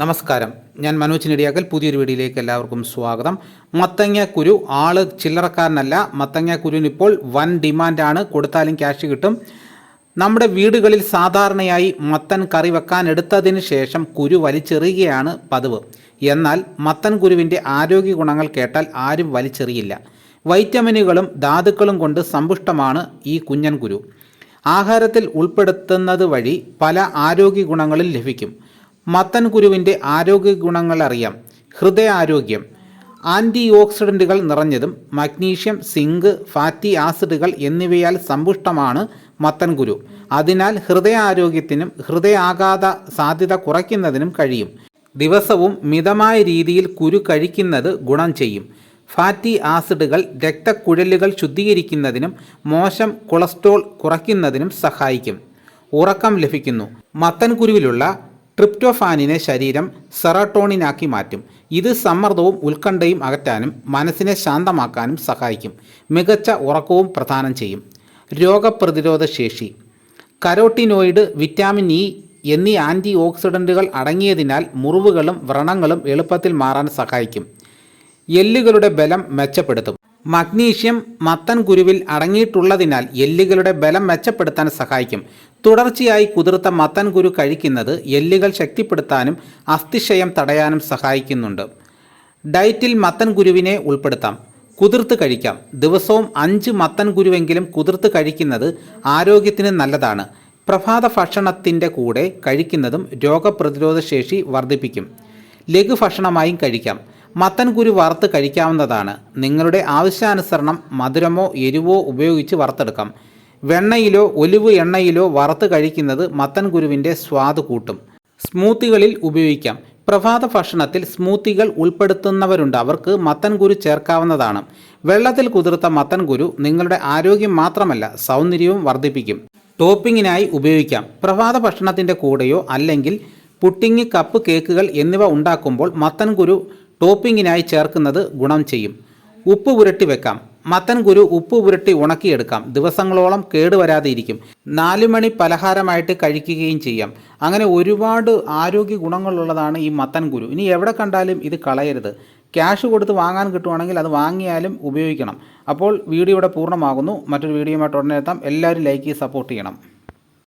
നമസ്കാരം. ഞാൻ മനോജ് നെടിയാക്കൽ. പുതിയൊരു വീഡിയോയിലേക്ക് എല്ലാവർക്കും സ്വാഗതം. മത്തങ്ങ കുരു ആൾ ചില്ലറക്കാരനല്ല. മത്തങ്ങ കുരുവിന് ഇപ്പോൾ വൻ ഡിമാൻഡാണ്. കൊടുത്താലും ക്യാഷ് കിട്ടും. നമ്മുടെ വീടുകളിൽ സാധാരണയായി മത്തൻ കറി വെക്കാൻ എടുത്തതിന് ശേഷം കുരു വലിച്ചെറിയുകയാണ് പതിവ്. എന്നാൽ മത്തൻ കുരുവിന്റെ ആരോഗ്യ ഗുണങ്ങൾ കേട്ടാൽ ആരും വലിച്ചെറിയില്ല. വൈറ്റമിനുകളും ധാതുക്കളും കൊണ്ട് സമ്പുഷ്ടമാണ് ഈ കുഞ്ഞൻ കുരു ആഹാരത്തിൽ ഉൾപ്പെടുത്തുന്നത് വഴി പല ആരോഗ്യ ഗുണങ്ങളും ലഭിക്കും. മത്തൻ കുരുവിന്റെ ആരോഗ്യ ഗുണങ്ങൾ അറിയാം. ഹൃദയ ആരോഗ്യം ആന്റി ഓക്സിഡന്റുകൾ നിറഞ്ഞതും മഗ്നീഷ്യം സിങ്ക് ഫാറ്റി ആസിഡുകൾ എന്നിവയാൽ സമ്പുഷ്ടമാണ് മത്തൻ കുരു അതിനാൽ ഹൃദയാരോഗ്യത്തിനും ഹൃദയാഘാത സാധ്യത കുറയ്ക്കുന്നതിനും കഴിയും. ദിവസവും മിതമായ രീതിയിൽ കുരു കഴിക്കുന്നത് ഗുണം ചെയ്യും. ഫാറ്റി ആസിഡുകൾ രക്തക്കുഴലുകൾ ശുദ്ധീകരിക്കുന്നതിനും മോശം കൊളസ്ട്രോൾ കുറയ്ക്കുന്നതിനും സഹായിക്കും. ഉറക്കം ലഭിക്കുന്നു. മത്തൻ കുരുവിലുള്ള ട്രിപ്റ്റോഫാനിനെ ശരീരം സെറട്ടോണിനാക്കി മാറ്റും. ഇത് സമ്മർദ്ദവും ഉത്കണ്ഠയും അകറ്റാനും മനസ്സിനെ ശാന്തമാക്കാനും സഹായിക്കും. മികച്ച ഉറക്കവും പ്രദാനം ചെയ്യും. രോഗപ്രതിരോധ ശേഷി. കരോട്ടിനോയിഡ് വിറ്റാമിൻ ഇ എന്നീ ആന്റി ഓക്സിഡന്റുകൾ അടങ്ങിയതിനാൽ മുറിവുകളും വ്രണങ്ങളും എളുപ്പത്തിൽ മാറാൻ സഹായിക്കും. എല്ലുകളുടെ ബലം മെച്ചപ്പെടുത്തും. മഗ്നീഷ്യം മത്തൻ കുരുവിൽ അടങ്ങിയിട്ടുള്ളതിനാൽ എല്ലുകളുടെ ബലം മെച്ചപ്പെടുത്താൻ സഹായിക്കും. തുടർച്ചയായി കുതിർത്ത മത്തൻ കുരു കഴിക്കുന്നത് എല്ലുകൾ ശക്തിപ്പെടുത്താനും അസ്ഥിക്ഷയം തടയാനും സഹായിക്കുന്നുണ്ട്. ഡയറ്റിൽ മത്തൻ കുരുവിനെ ഉൾപ്പെടുത്താം. കുതിർത്ത് കഴിക്കാം. ദിവസവും അഞ്ച് മത്തൻ കുരുവെങ്കിലും കുതിർത്ത് കഴിക്കുന്നത് ആരോഗ്യത്തിന് നല്ലതാണ്. പ്രഭാത ഭക്ഷണത്തിന്റെ കൂടെ കഴിക്കുന്നതും രോഗപ്രതിരോധ ശേഷി വർദ്ധിപ്പിക്കും ലഘുഭക്ഷണമായും കഴിക്കാം. മത്തൻ കുരു വറുത്ത് കഴിക്കാവുന്നതാണ്. നിങ്ങളുടെ ആവശ്യാനുസരണം മധുരമോ എരിവോ ഉപയോഗിച്ച് വറുത്തെടുക്കാം. വെണ്ണയിലോ ഒലിവ് എണ്ണയിലോ വറുത്ത് കഴിക്കുന്നത് മത്തൻ കുരുവിന്റെ സ്വാദ് കൂട്ടും. സ്മൂത്തികളിൽ ഉപയോഗിക്കാം. പ്രഭാത ഭക്ഷണത്തിൽ സ്മൂത്തികൾ ഉൾപ്പെടുത്തുന്നവരുണ്ട്. അവർക്ക് മത്തൻ കുരു ചേർക്കാവുന്നതാണ്. വെള്ളത്തിൽ കുതിർത്ത മത്തൻ കുരു നിങ്ങളുടെ ആരോഗ്യം മാത്രമല്ല സൗന്ദര്യവും വർദ്ധിപ്പിക്കും. ടോപ്പിങ്ങിനായി ഉപയോഗിക്കാം. പ്രഭാത ഭക്ഷണത്തിന്റെ കൂടെയോ അല്ലെങ്കിൽ പുട്ടിങ് കപ്പ് കേക്കുകൾ എന്നിവ ഉണ്ടാക്കുമ്പോൾ മത്തൻ കുരു ടോപ്പിങ്ങിനായി ചേർക്കുന്നത് ഗുണം ചെയ്യും. ഉപ്പ് പുരട്ടി വെക്കാം. മത്തൻ കുരു ഉപ്പ് പുരട്ടി ഉണക്കിയെടുക്കാം. ദിവസങ്ങളോളം കേടുവരാതെ ഇരിക്കും നാലുമണി പലഹാരമായിട്ട് കഴിക്കുകയും ചെയ്യാം. അങ്ങനെ ഒരുപാട് ആരോഗ്യ ഗുണങ്ങളുള്ളതാണ് ഈ മത്തൻ കുരു. ഇനി എവിടെ കണ്ടാലും ഇത് കളയരുത്. ക്യാഷ് കൊടുത്ത് വാങ്ങാൻ കിട്ടുവാണെങ്കിൽ അത് വാങ്ങിയാലും ഉപയോഗിക്കണം. അപ്പോൾ വീഡിയോ ഇവിടെ പൂർണമാകുന്നു. മറ്റൊരു വീഡിയോയുമായിട്ട് ഉടനെ എത്താം. എല്ലാവരും ലൈക്ക് ചെയ്ത് സപ്പോർട്ട് ചെയ്യണം.